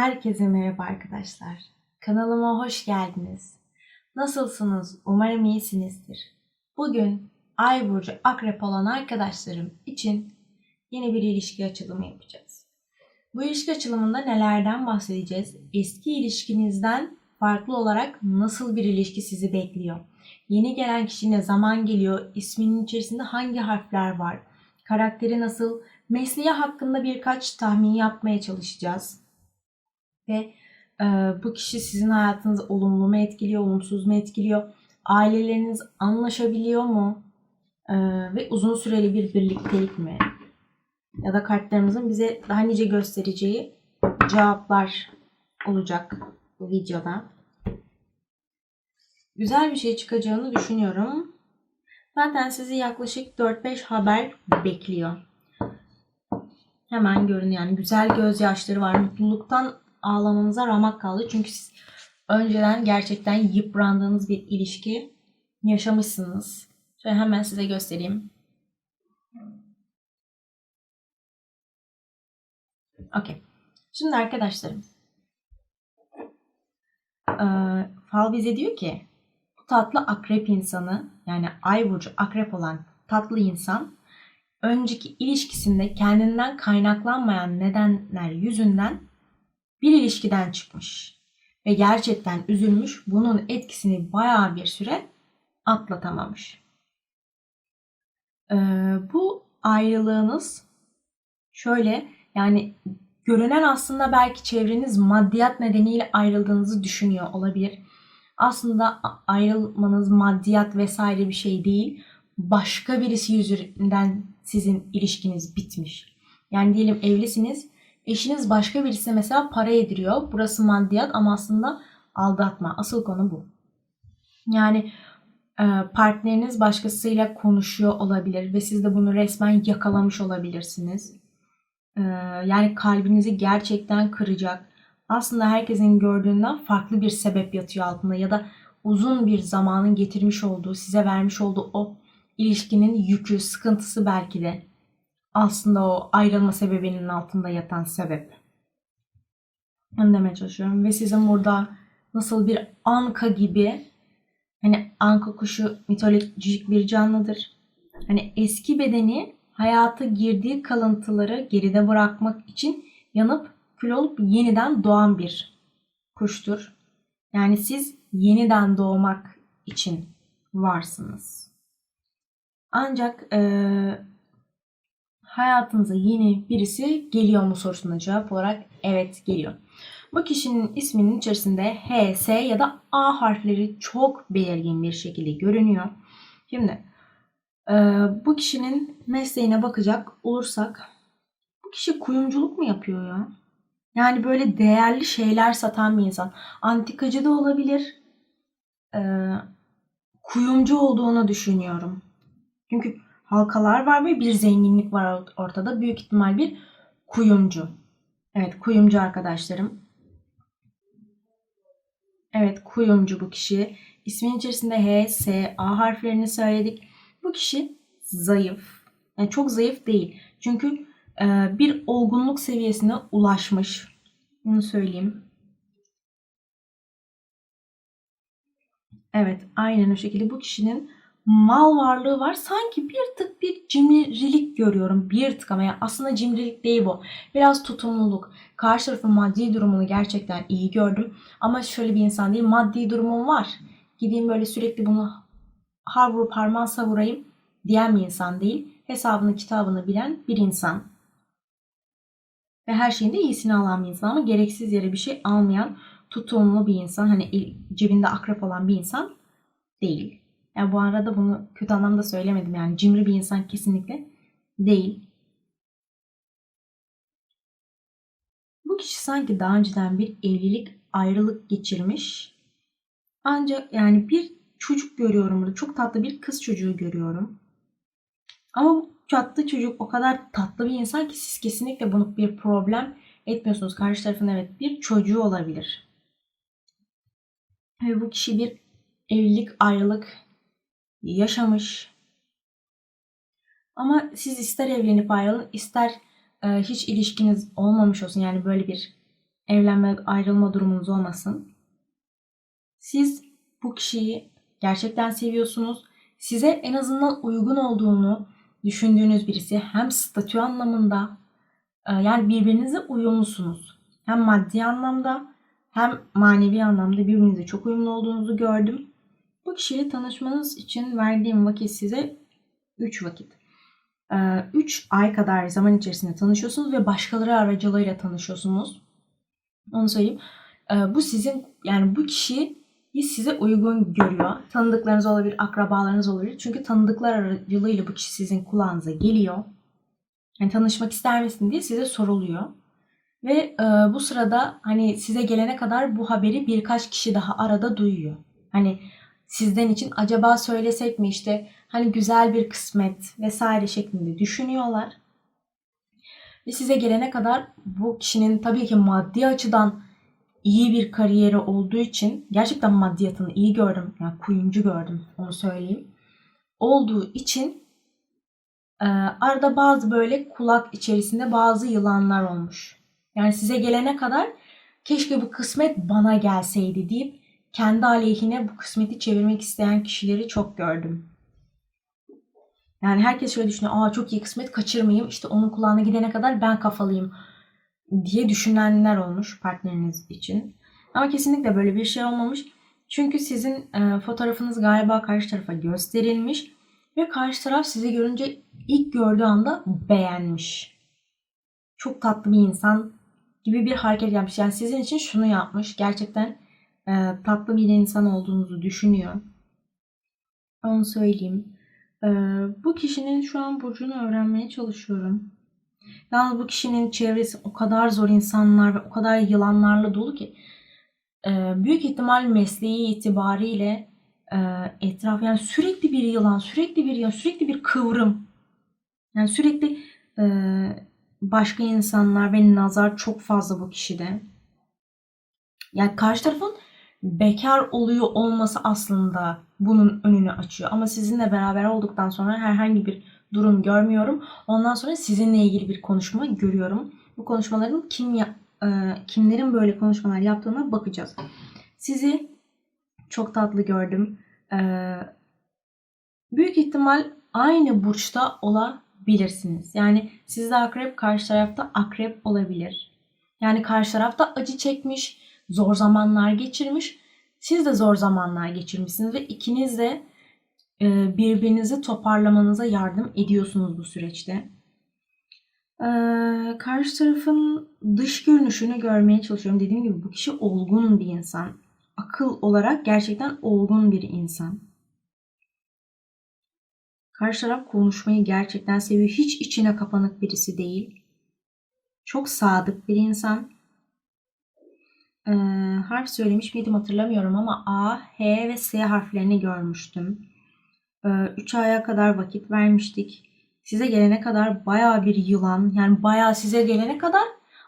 Herkese merhaba arkadaşlar. Kanalıma hoş geldiniz. Nasılsınız? Umarım iyisinizdir. Bugün Ay burcu akrep olan arkadaşlarım için yeni bir ilişki açılımı yapacağız. Bu ilişki açılımında nelerden bahsedeceğiz? Eski ilişkinizden farklı olarak nasıl bir ilişki sizi bekliyor? Yeni gelen kişi ne zaman geliyor? İsminin içerisinde hangi harfler var? Karakteri nasıl? Mesleği hakkında birkaç tahmin yapmaya çalışacağız ve e, bu kişi sizin hayatınızı olumlu mu etkiliyor, olumsuz mu etkiliyor? Aileleriniz anlaşabiliyor mu? E, ve uzun süreli bir birliktelik mi? Ya da kartlarımızın bize daha nice göstereceği cevaplar olacak bu videoda. Güzel bir şey çıkacağını düşünüyorum. Zaten sizi yaklaşık 4-5 haber bekliyor. Hemen görün yani güzel gözyaşları var. Mutluluktan ağlamanıza ramak kaldı. Çünkü siz önceden gerçekten yıprandığınız bir ilişki yaşamışsınız. Şöyle hemen size göstereyim. Okey. Şimdi arkadaşlarım. Ee, Fal bize diyor ki bu tatlı akrep insanı yani ay burcu akrep olan tatlı insan önceki ilişkisinde kendinden kaynaklanmayan nedenler yüzünden bir ilişkiden çıkmış ve gerçekten üzülmüş. Bunun etkisini bayağı bir süre atlatamamış. Ee, bu ayrılığınız şöyle yani görünen aslında belki çevreniz maddiyat nedeniyle ayrıldığınızı düşünüyor olabilir. Aslında ayrılmanız maddiyat vesaire bir şey değil. Başka birisi yüzünden sizin ilişkiniz bitmiş. Yani diyelim evlisiniz Eşiniz başka birisine mesela para yediriyor. Burası maddiyat ama aslında aldatma. Asıl konu bu. Yani e, partneriniz başkasıyla konuşuyor olabilir ve siz de bunu resmen yakalamış olabilirsiniz. E, yani kalbinizi gerçekten kıracak. Aslında herkesin gördüğünden farklı bir sebep yatıyor altında ya da uzun bir zamanın getirmiş olduğu, size vermiş olduğu o ilişkinin yükü, sıkıntısı belki de aslında o ayrılma sebebinin altında yatan sebep. Onu demeye çalışıyorum. Ve sizin burada nasıl bir anka gibi hani anka kuşu mitolojik bir canlıdır. Hani eski bedeni hayata girdiği kalıntıları geride bırakmak için yanıp kül olup yeniden doğan bir kuştur. Yani siz yeniden doğmak için varsınız. Ancak e, hayatınıza yeni birisi geliyor mu sorusuna cevap olarak evet geliyor. Bu kişinin isminin içerisinde H, S ya da A harfleri çok belirgin bir şekilde görünüyor. Şimdi e, bu kişinin mesleğine bakacak olursak bu kişi kuyumculuk mu yapıyor ya? Yani böyle değerli şeyler satan bir insan. Antikacı da olabilir. E, kuyumcu olduğunu düşünüyorum. Çünkü halkalar var ve bir zenginlik var ortada. Büyük ihtimal bir kuyumcu. Evet kuyumcu arkadaşlarım. Evet kuyumcu bu kişi. İsmin içerisinde H, S, A harflerini söyledik. Bu kişi zayıf. Yani çok zayıf değil. Çünkü e, bir olgunluk seviyesine ulaşmış. Bunu söyleyeyim. Evet aynen o şekilde bu kişinin mal varlığı var. Sanki bir tık bir cimrilik görüyorum. Bir tık ama yani aslında cimrilik değil bu. Biraz tutumluluk. Karşı tarafın maddi durumunu gerçekten iyi gördüm. Ama şöyle bir insan değil. Maddi durumum var. Gideyim böyle sürekli bunu har vurup harman savurayım diyen bir insan değil. Hesabını kitabını bilen bir insan. Ve her şeyin de iyisini alan bir insan ama gereksiz yere bir şey almayan tutumlu bir insan. Hani cebinde akrep olan bir insan değil. Yani bu arada bunu kötü anlamda söylemedim. Yani cimri bir insan kesinlikle değil. Bu kişi sanki daha önceden bir evlilik, ayrılık geçirmiş. Ancak yani bir çocuk görüyorum burada. Çok tatlı bir kız çocuğu görüyorum. Ama bu tatlı çocuk o kadar tatlı bir insan ki siz kesinlikle bunu bir problem etmiyorsunuz. Karşı tarafın evet bir çocuğu olabilir. Ve bu kişi bir evlilik, ayrılık yaşamış. Ama siz ister evlenip ayrılın ister e, hiç ilişkiniz olmamış olsun yani böyle bir evlenme, ayrılma durumunuz olmasın. Siz bu kişiyi gerçekten seviyorsunuz. Size en azından uygun olduğunu düşündüğünüz birisi hem statü anlamında e, yani birbirinize uyumlusunuz. Hem maddi anlamda hem manevi anlamda birbirinize çok uyumlu olduğunuzu gördüm. Bu kişiyle tanışmanız için verdiğim vakit size 3 vakit. 3 ay kadar zaman içerisinde tanışıyorsunuz ve başkaları aracılığıyla tanışıyorsunuz. Onu söyleyeyim. E, bu sizin yani bu kişi size uygun görüyor. Tanıdıklarınız olabilir, akrabalarınız olabilir. Çünkü tanıdıklar aracılığıyla bu kişi sizin kulağınıza geliyor. Yani tanışmak ister misin diye size soruluyor. Ve e, bu sırada hani size gelene kadar bu haberi birkaç kişi daha arada duyuyor. Hani sizden için acaba söylesek mi işte hani güzel bir kısmet vesaire şeklinde düşünüyorlar. Ve size gelene kadar bu kişinin tabii ki maddi açıdan iyi bir kariyeri olduğu için gerçekten maddiyatını iyi gördüm. Yani kuyumcu gördüm onu söyleyeyim. Olduğu için e, arada bazı böyle kulak içerisinde bazı yılanlar olmuş. Yani size gelene kadar keşke bu kısmet bana gelseydi deyip kendi aleyhine bu kısmeti çevirmek isteyen kişileri çok gördüm. Yani herkes şöyle düşünüyor. Aa çok iyi kısmet kaçırmayayım. İşte onun kulağına gidene kadar ben kafalıyım diye düşünenler olmuş partneriniz için. Ama kesinlikle böyle bir şey olmamış. Çünkü sizin e, fotoğrafınız galiba karşı tarafa gösterilmiş ve karşı taraf sizi görünce ilk gördüğü anda beğenmiş. Çok tatlı bir insan gibi bir hareket yapmış. Yani sizin için şunu yapmış. Gerçekten e, tatlı bir insan olduğunuzu düşünüyor. Onu söyleyeyim. E, bu kişinin şu an burcunu öğrenmeye çalışıyorum. Yalnız bu kişinin çevresi o kadar zor insanlar ve o kadar yılanlarla dolu ki e, büyük ihtimal mesleği itibariyle e, etraf yani sürekli bir yılan, sürekli bir yılan, sürekli bir kıvrım. Yani sürekli e, başka insanlar ve nazar çok fazla bu kişide. Yani karşı tarafın bekar oluyor olması aslında bunun önünü açıyor. Ama sizinle beraber olduktan sonra herhangi bir durum görmüyorum. Ondan sonra sizinle ilgili bir konuşma görüyorum. Bu konuşmaların kim ya, e, kimlerin böyle konuşmalar yaptığına bakacağız. Sizi çok tatlı gördüm. E, büyük ihtimal aynı burçta olabilirsiniz. Yani sizde akrep, karşı tarafta akrep olabilir. Yani karşı tarafta acı çekmiş, zor zamanlar geçirmiş. Siz de zor zamanlar geçirmişsiniz ve ikiniz de e, birbirinizi toparlamanıza yardım ediyorsunuz bu süreçte. E, karşı tarafın dış görünüşünü görmeye çalışıyorum. Dediğim gibi bu kişi olgun bir insan. Akıl olarak gerçekten olgun bir insan. Karşı taraf konuşmayı gerçekten seviyor. Hiç içine kapanık birisi değil. Çok sadık bir insan. Ee, harf söylemiş miydim hatırlamıyorum ama A, H ve S harflerini görmüştüm. 3 ee, aya kadar vakit vermiştik. Size gelene kadar baya bir yılan yani baya size gelene kadar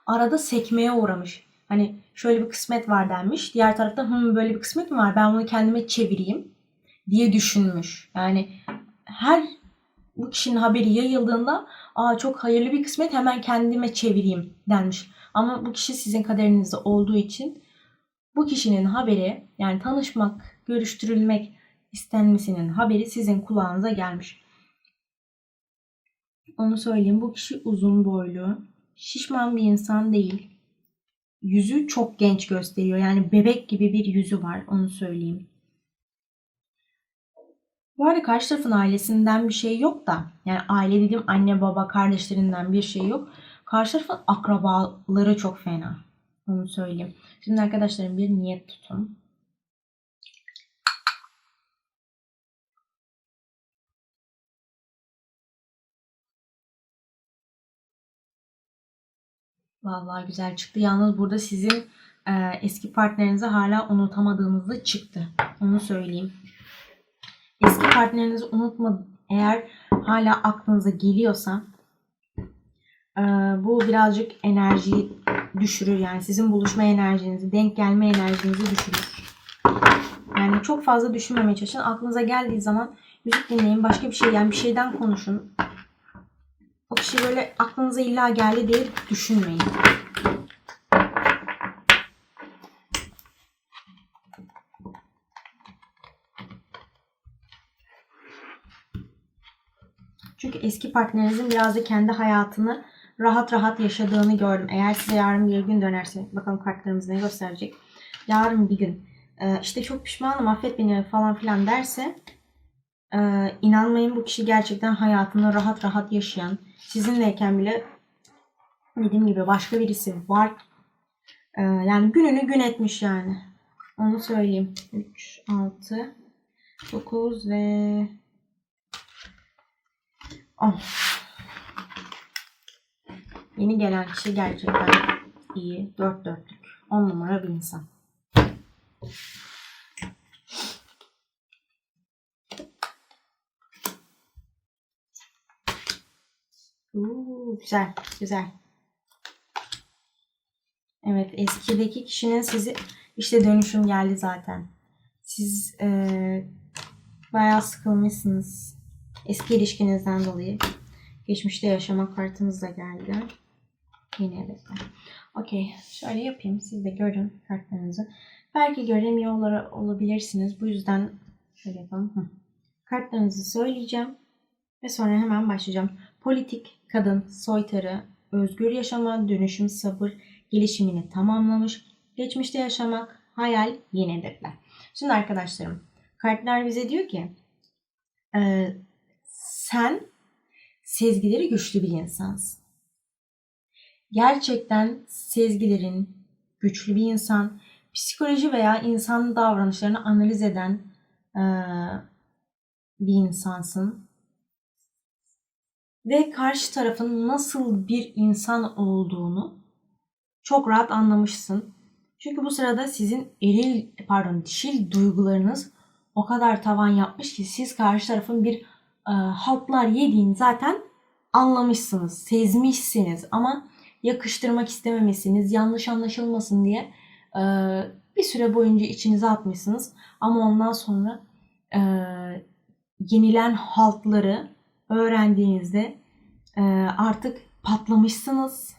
arada sekmeye uğramış. Hani şöyle bir kısmet var denmiş. Diğer tarafta Hı, böyle bir kısmet mi var ben bunu kendime çevireyim diye düşünmüş. Yani her bu kişinin haberi yayıldığında aa çok hayırlı bir kısmet hemen kendime çevireyim denmiş. Ama bu kişi sizin kaderinizde olduğu için bu kişinin haberi yani tanışmak, görüştürülmek istenmesinin haberi sizin kulağınıza gelmiş. Onu söyleyeyim. Bu kişi uzun boylu. Şişman bir insan değil. Yüzü çok genç gösteriyor. Yani bebek gibi bir yüzü var. Onu söyleyeyim. Bu arada karşı tarafın ailesinden bir şey yok da. Yani aile dediğim anne baba kardeşlerinden bir şey yok. Karşı tarafın akrabaları çok fena. Onu söyleyeyim. Şimdi arkadaşlarım bir niyet tutun. Vallahi güzel çıktı. Yalnız burada sizin e, eski partnerinizi hala unutamadığınızda çıktı. Onu söyleyeyim. Eski partnerinizi unutma eğer hala aklınıza geliyorsa e, bu birazcık enerjiyi düşürür. Yani sizin buluşma enerjinizi, denk gelme enerjinizi düşürür. Yani çok fazla düşünmemeye çalışın. Aklınıza geldiği zaman müzik dinleyin. Başka bir şey yani bir şeyden konuşun. O kişi böyle aklınıza illa geldi diye düşünmeyin. Eski partnerinizin biraz da kendi hayatını rahat rahat yaşadığını gördüm. Eğer size yarın bir gün dönerse bakalım kartlarımız ne gösterecek. Yarın bir gün e, işte çok pişmanım affet beni falan filan derse e, inanmayın bu kişi gerçekten hayatını rahat rahat yaşayan sizinleyken bile dediğim gibi başka birisi var. E, yani gününü gün etmiş yani. Onu söyleyeyim. 3, 6, 9 ve 10. Yeni gelen kişi gerçekten iyi. Dört dörtlük. 10 numara bir insan. Uuu, güzel, güzel. Evet, eskideki kişinin sizi işte dönüşüm geldi zaten. Siz eee bayağı sıkılmışsınız eski ilişkinizden dolayı. Geçmişte yaşama kartınız da geldi. Yine hedefler. Okey. Şöyle yapayım. Siz de görün kartlarınızı. Belki göremiyor ola- olabilirsiniz. Bu yüzden şöyle yapalım. Kartlarınızı söyleyeceğim. Ve sonra hemen başlayacağım. Politik, kadın, soytarı, özgür yaşama, dönüşüm, sabır, gelişimini tamamlamış. Geçmişte yaşamak, hayal, yeni hedefler. Şimdi arkadaşlarım, kartlar bize diyor ki e, sen sezgileri güçlü bir insansın. Gerçekten sezgilerin güçlü bir insan, psikoloji veya insan davranışlarını analiz eden e, bir insansın. Ve karşı tarafın nasıl bir insan olduğunu çok rahat anlamışsın. Çünkü bu sırada sizin eril, pardon dişil duygularınız o kadar tavan yapmış ki siz karşı tarafın bir e, haltlar yediğini zaten anlamışsınız, sezmişsiniz ama yakıştırmak istememesiniz, yanlış anlaşılmasın diye e, bir süre boyunca içinize atmışsınız. Ama ondan sonra e, yenilen haltları öğrendiğinizde e, artık patlamışsınız.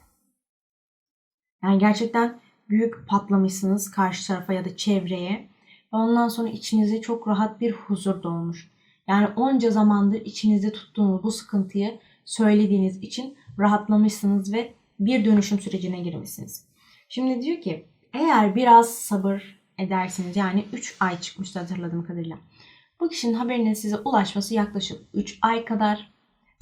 Yani gerçekten büyük patlamışsınız karşı tarafa ya da çevreye. Ondan sonra içinize çok rahat bir huzur dolmuş. Yani onca zamandır içinizde tuttuğunuz bu sıkıntıyı söylediğiniz için rahatlamışsınız ve bir dönüşüm sürecine girmişsiniz. Şimdi diyor ki eğer biraz sabır edersiniz yani 3 ay çıkmıştı hatırladığım kadarıyla. Bu kişinin haberinin size ulaşması yaklaşık 3 ay kadar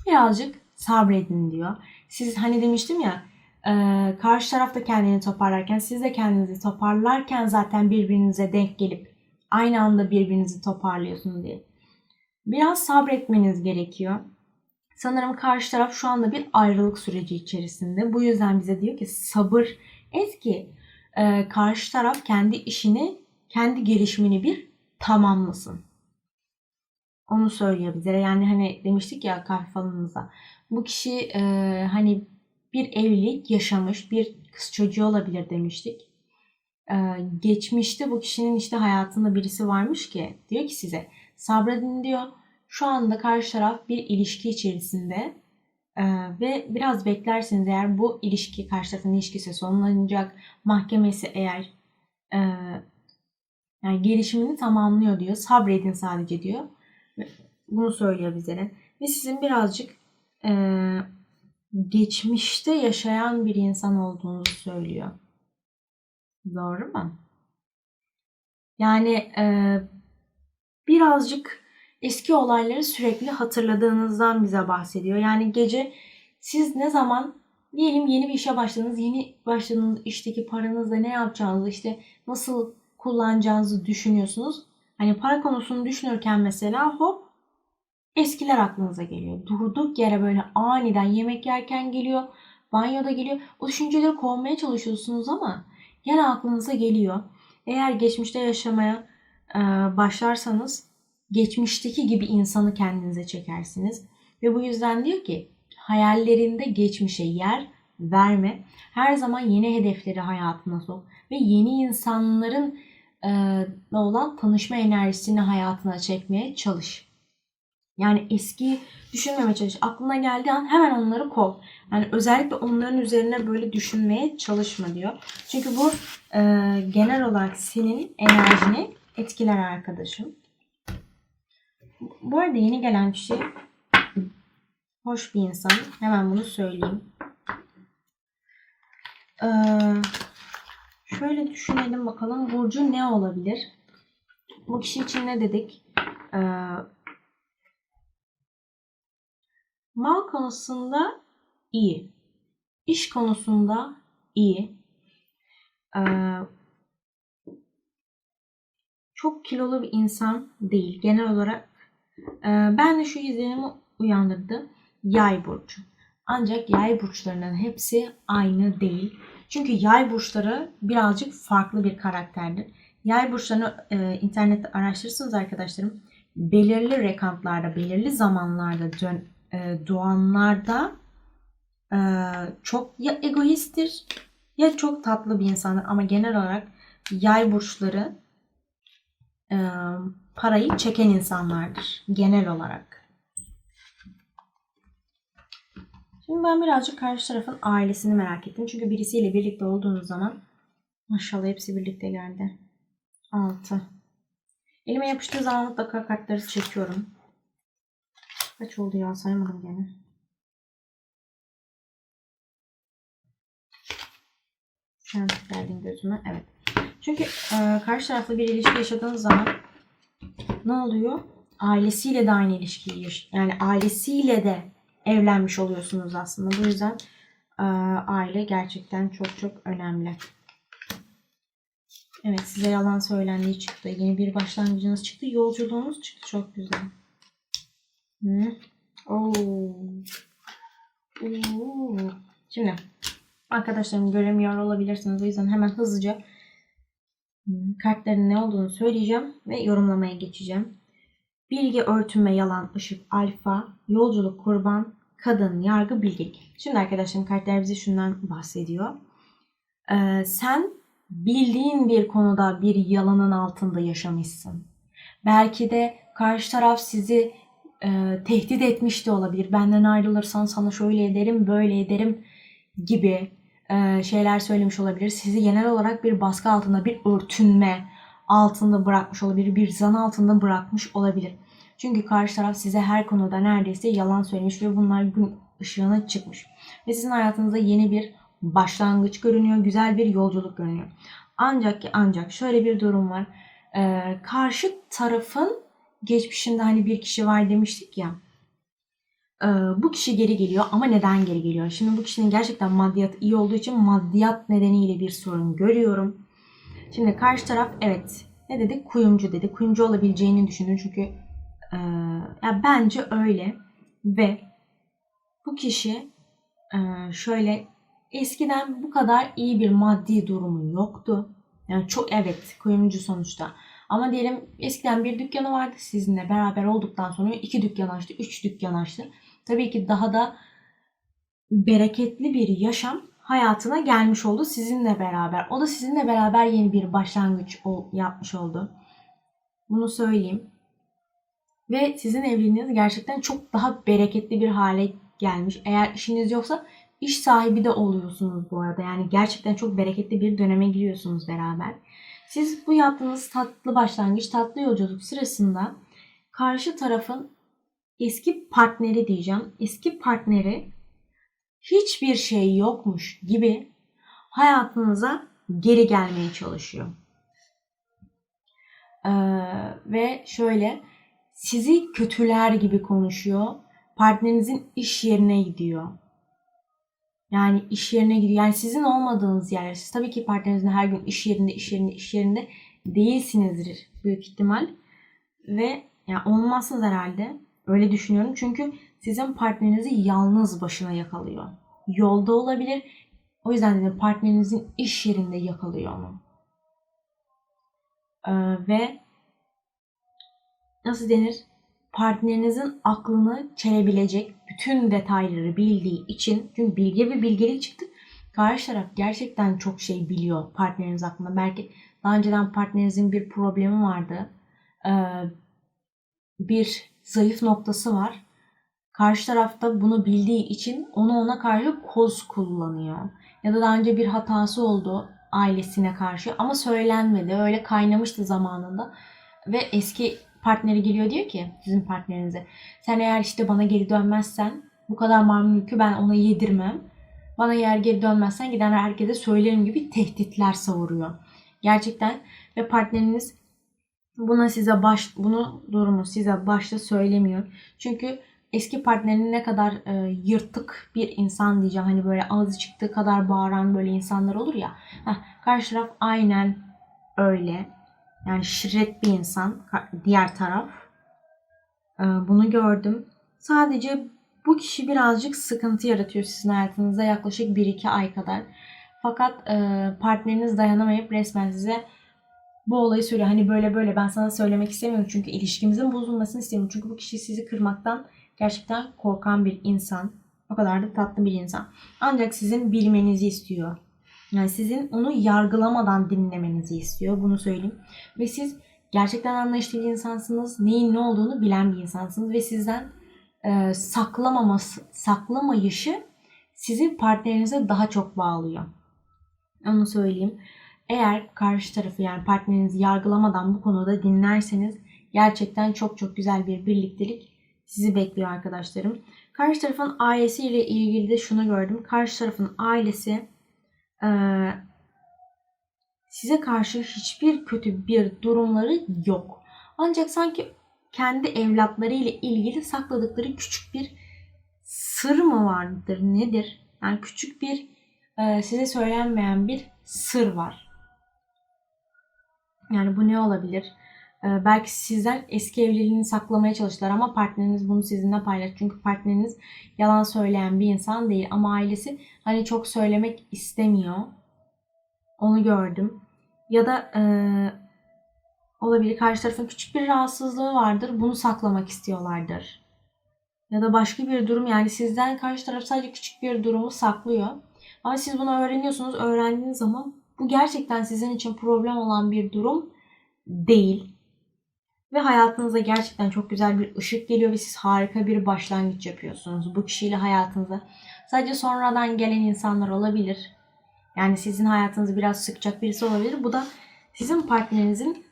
birazcık sabredin diyor. Siz hani demiştim ya e, karşı tarafta kendini toparlarken siz de kendinizi toparlarken zaten birbirinize denk gelip aynı anda birbirinizi toparlıyorsunuz diye. Biraz sabretmeniz gerekiyor. Sanırım karşı taraf şu anda bir ayrılık süreci içerisinde. Bu yüzden bize diyor ki sabır et ki e, karşı taraf kendi işini, kendi gelişimini bir tamamlasın. Onu söylüyor bize. Yani hani demiştik ya kahve falanımızda. Bu kişi e, hani bir evlilik yaşamış, bir kız çocuğu olabilir demiştik. E, geçmişte bu kişinin işte hayatında birisi varmış ki diyor ki size sabredin diyor. Şu anda karşı taraf bir ilişki içerisinde e, ve biraz beklerseniz eğer bu ilişki karşı tarafın ilişkisi sonlanacak mahkemesi eğer e, yani gelişimini tamamlıyor diyor. Sabredin sadece diyor. Bunu söylüyor bize. Ve sizin birazcık e, geçmişte yaşayan bir insan olduğunuzu söylüyor. Doğru mu? Yani e, birazcık eski olayları sürekli hatırladığınızdan bize bahsediyor. Yani gece siz ne zaman diyelim yeni bir işe başladınız, yeni başladığınız işteki paranızla ne yapacağınızı, işte nasıl kullanacağınızı düşünüyorsunuz. Hani para konusunu düşünürken mesela hop eskiler aklınıza geliyor. Durduk yere böyle aniden yemek yerken geliyor, banyoda geliyor. O düşünceleri kovmaya çalışıyorsunuz ama gene aklınıza geliyor. Eğer geçmişte yaşamaya başlarsanız geçmişteki gibi insanı kendinize çekersiniz. Ve bu yüzden diyor ki hayallerinde geçmişe yer verme. Her zaman yeni hedefleri hayatına sok ve yeni insanların e, olan tanışma enerjisini hayatına çekmeye çalış. Yani eski düşünmeme çalış. Aklına geldiği an hemen onları kov. Yani özellikle onların üzerine böyle düşünmeye çalışma diyor. Çünkü bu e, genel olarak senin enerjini etkiler arkadaşım. Bu arada yeni gelen kişi Hoş bir insan. Hemen bunu söyleyeyim. Ee, şöyle düşünelim bakalım. Burcu ne olabilir? Bu kişi için ne dedik? Ee, mal konusunda iyi. İş konusunda iyi. Ee, çok kilolu bir insan değil. Genel olarak e, ben de şu izlenimi uyandırdı. Yay burcu. Ancak yay burçlarının hepsi aynı değil. Çünkü yay burçları birazcık farklı bir karakterdir. Yay burçlarını e, internette araştırırsanız arkadaşlarım belirli rekantlarda, belirli zamanlarda dön, e, doğanlarda e, çok ya egoisttir ya çok tatlı bir insandır. Ama genel olarak yay burçları e, parayı çeken insanlardır genel olarak. Şimdi ben birazcık karşı tarafın ailesini merak ettim. Çünkü birisiyle birlikte olduğunuz zaman maşallah hepsi birlikte geldi. 6. Elime yapıştığı zaman mutlaka kartları çekiyorum. Kaç oldu ya saymadım gene. Sen geldin gözüme. Evet. Çünkü e, karşı taraflı bir ilişki yaşadığınız zaman ne oluyor? Ailesiyle de aynı ilişkiyi yaş- yani ailesiyle de evlenmiş oluyorsunuz aslında. Bu yüzden e, aile gerçekten çok çok önemli. Evet size yalan söylendiği çıktı. Yeni bir başlangıcınız çıktı. Yolculuğunuz çıktı. Çok güzel. Hı. Oo. Oo. Şimdi arkadaşlarım göremiyor olabilirsiniz. O yüzden hemen hızlıca kartların ne olduğunu söyleyeceğim ve yorumlamaya geçeceğim. Bilgi, örtünme, yalan, ışık, alfa, yolculuk, kurban, kadın, yargı, bilgelik. Şimdi arkadaşlarım kartlar bize şundan bahsediyor. Ee, sen bildiğin bir konuda bir yalanın altında yaşamışsın. Belki de karşı taraf sizi e, tehdit etmiş de olabilir. Benden ayrılırsan sana şöyle ederim, böyle ederim gibi şeyler söylemiş olabilir. Sizi genel olarak bir baskı altında, bir örtünme altında bırakmış olabilir, bir zan altında bırakmış olabilir. Çünkü karşı taraf size her konuda neredeyse yalan söylemiş ve bunlar gün ışığına çıkmış. Ve sizin hayatınızda yeni bir başlangıç görünüyor, güzel bir yolculuk görünüyor. Ancak ki ancak şöyle bir durum var. Ee, karşı tarafın geçmişinde hani bir kişi var demiştik ya. Ee, bu kişi geri geliyor ama neden geri geliyor? Şimdi bu kişinin gerçekten maddiyat iyi olduğu için maddiyat nedeniyle bir sorun görüyorum. Şimdi karşı taraf evet ne dedi? Kuyumcu dedi. Kuyumcu olabileceğini düşündüm çünkü e, ya bence öyle ve bu kişi e, şöyle eskiden bu kadar iyi bir maddi durumu yoktu. Yani çok evet kuyumcu sonuçta. Ama diyelim eskiden bir dükkanı vardı sizinle beraber olduktan sonra iki dükkan açtı, üç dükkan açtı. Tabii ki daha da bereketli bir yaşam hayatına gelmiş oldu sizinle beraber. O da sizinle beraber yeni bir başlangıç yapmış oldu. Bunu söyleyeyim. Ve sizin evliliğiniz gerçekten çok daha bereketli bir hale gelmiş. Eğer işiniz yoksa iş sahibi de oluyorsunuz bu arada. Yani gerçekten çok bereketli bir döneme giriyorsunuz beraber. Siz bu yaptığınız tatlı başlangıç, tatlı yolculuk sırasında karşı tarafın eski partneri diyeceğim. Eski partneri hiçbir şey yokmuş gibi hayatınıza geri gelmeye çalışıyor. Ee, ve şöyle sizi kötüler gibi konuşuyor. Partnerinizin iş yerine gidiyor. Yani iş yerine gidiyor. Yani sizin olmadığınız yerler. Siz tabii ki partnerinizin her gün iş yerinde, iş yerinde, iş yerinde değilsinizdir büyük ihtimal. Ve yani olmazsınız herhalde. Öyle düşünüyorum. Çünkü sizin partnerinizi yalnız başına yakalıyor. Yolda olabilir. O yüzden dedim partnerinizin iş yerinde yakalıyor onu. Ee, ve nasıl denir? Partnerinizin aklını çelebilecek bütün detayları bildiği için çünkü bilgi ve bilgelik çıktı. Karşı taraf gerçekten çok şey biliyor partneriniz hakkında. Belki daha önceden partnerinizin bir problemi vardı. Ee, bir zayıf noktası var. Karşı tarafta bunu bildiği için onu ona karşı koz kullanıyor. Ya da daha önce bir hatası oldu ailesine karşı ama söylenmedi. Öyle kaynamıştı zamanında. Ve eski partneri geliyor diyor ki sizin partnerinize sen eğer işte bana geri dönmezsen Bu kadar mamlukü ben ona yedirmem. Bana yer geri dönmezsen giden herkese söylerim gibi tehditler savuruyor. Gerçekten ve partneriniz buna size baş bunu durumu size başta söylemiyor. Çünkü eski partnerinin ne kadar e, yırtık bir insan diyeceğim. Hani böyle ağzı çıktığı kadar bağıran böyle insanlar olur ya. Heh, karşı taraf aynen öyle. Yani şirret bir insan. Diğer taraf. E, bunu gördüm. Sadece bu kişi birazcık sıkıntı yaratıyor sizin hayatınızda yaklaşık 1-2 ay kadar. Fakat e, partneriniz dayanamayıp resmen size bu olayı söylüyor. Hani böyle böyle ben sana söylemek istemiyorum çünkü ilişkimizin bozulmasını istemiyorum. Çünkü bu kişi sizi kırmaktan gerçekten korkan bir insan. O kadar da tatlı bir insan. Ancak sizin bilmenizi istiyor. Yani sizin onu yargılamadan dinlemenizi istiyor. Bunu söyleyeyim. Ve siz gerçekten anlayışlı bir insansınız. Neyin ne olduğunu bilen bir insansınız. Ve sizden e, saklamaması, saklamayışı sizi partnerinize daha çok bağlıyor. Onu söyleyeyim. Eğer karşı tarafı yani partnerinizi yargılamadan bu konuda dinlerseniz gerçekten çok çok güzel bir birliktelik sizi bekliyor arkadaşlarım. Karşı tarafın ailesiyle ilgili de şunu gördüm. Karşı tarafın ailesi e, size karşı hiçbir kötü bir durumları yok. Ancak sanki kendi evlatlarıyla ilgili sakladıkları küçük bir sır mı vardır nedir? Yani küçük bir e, size söylenmeyen bir sır var. Yani bu ne olabilir? Ee, belki sizden eski evliliğini saklamaya çalıştılar ama partneriniz bunu sizinle paylaş. Çünkü partneriniz yalan söyleyen bir insan değil ama ailesi hani çok söylemek istemiyor. Onu gördüm. Ya da e, olabilir karşı tarafın küçük bir rahatsızlığı vardır. Bunu saklamak istiyorlardır. Ya da başka bir durum yani sizden karşı taraf sadece küçük bir durumu saklıyor. Ama siz bunu öğreniyorsunuz. Öğrendiğiniz zaman bu gerçekten sizin için problem olan bir durum değil. Ve hayatınıza gerçekten çok güzel bir ışık geliyor ve siz harika bir başlangıç yapıyorsunuz bu kişiyle hayatınıza. Sadece sonradan gelen insanlar olabilir. Yani sizin hayatınızı biraz sıkacak birisi olabilir. Bu da sizin partnerinizin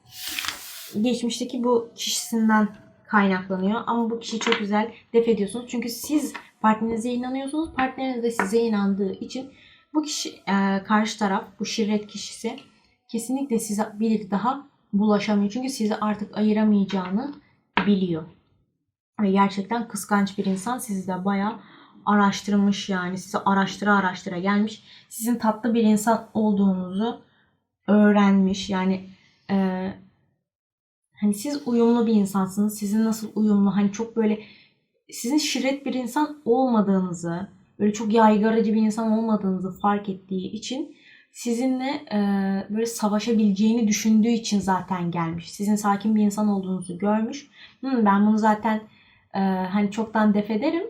geçmişteki bu kişisinden kaynaklanıyor. Ama bu kişiyi çok güzel def ediyorsunuz. Çünkü siz partnerinize inanıyorsunuz. Partneriniz de size inandığı için bu kişi e, karşı taraf bu şirret kişisi kesinlikle size bir daha bulaşamıyor. Çünkü sizi artık ayıramayacağını biliyor. Ve gerçekten kıskanç bir insan sizi de bayağı araştırmış yani sizi araştıra araştıra gelmiş. Sizin tatlı bir insan olduğunuzu öğrenmiş. Yani e, hani siz uyumlu bir insansınız. Sizin nasıl uyumlu hani çok böyle sizin şirret bir insan olmadığınızı, böyle çok yaygaracı bir insan olmadığınızı fark ettiği için sizinle e, böyle savaşabileceğini düşündüğü için zaten gelmiş. Sizin sakin bir insan olduğunuzu görmüş. Hı, ben bunu zaten e, hani çoktan def ederim.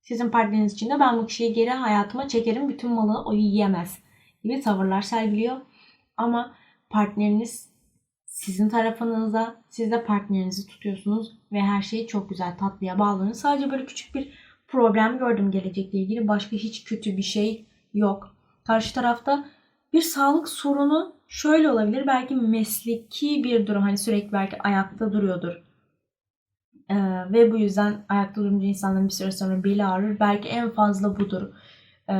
Sizin partneriniz için de ben bu kişiyi geri hayatıma çekerim. Bütün malı o yiyemez gibi tavırlar sergiliyor. Ama partneriniz sizin tarafınızda. Siz de partnerinizi tutuyorsunuz ve her şey çok güzel tatlıya bağlanıyor. Sadece böyle küçük bir problem gördüm gelecekle ilgili. Başka hiç kötü bir şey yok. Karşı tarafta bir sağlık sorunu şöyle olabilir. Belki mesleki bir durum. Hani sürekli belki ayakta duruyordur. Ee, ve bu yüzden ayakta durunca insanların bir süre sonra beli ağrır. Belki en fazla budur. Ee,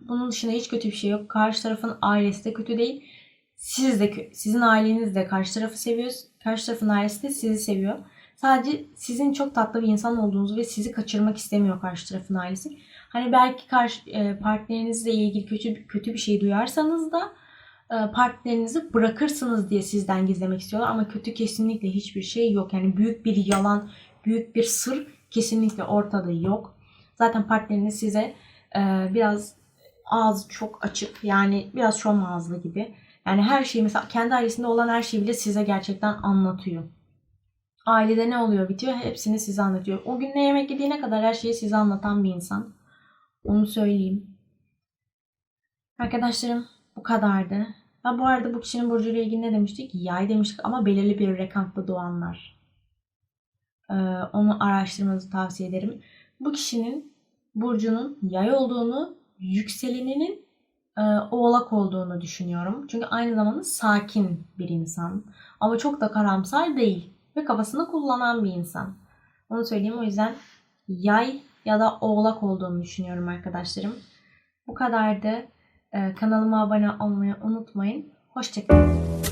bunun dışında hiç kötü bir şey yok. Karşı tarafın ailesi de kötü değil. Siz de sizin aileniz de karşı tarafı seviyor. Karşı tarafın ailesi de sizi seviyor. Sadece sizin çok tatlı bir insan olduğunuzu ve sizi kaçırmak istemiyor karşı tarafın ailesi. Hani belki karşı e, partnerinizle ilgili kötü kötü bir şey duyarsanız da e, partnerinizi bırakırsınız diye sizden gizlemek istiyorlar ama kötü kesinlikle hiçbir şey yok. Yani büyük bir yalan, büyük bir sır kesinlikle ortada yok. Zaten partneriniz size e, biraz ağzı çok açık yani biraz şom ağızlı gibi. Yani her şeyi mesela kendi ailesinde olan her şeyi bile size gerçekten anlatıyor. Ailede ne oluyor bitiyor hepsini size anlatıyor. O gün ne yemek yediğine kadar her şeyi size anlatan bir insan. Onu söyleyeyim. Arkadaşlarım bu kadardı. Ha bu arada bu kişinin burcuyla ilgili ne demiştik? Yay demiştik ama belirli bir rekantta doğanlar. Ee, onu araştırmanızı tavsiye ederim. Bu kişinin burcunun yay olduğunu, yükseleninin e, oğlak olduğunu düşünüyorum. Çünkü aynı zamanda sakin bir insan. Ama çok da karamsar değil. Ve kafasını kullanan bir insan. Onu söyleyeyim o yüzden yay ya da oğlak olduğunu düşünüyorum arkadaşlarım. Bu kadardı. Ee, kanalıma abone olmayı unutmayın. Hoşçakalın.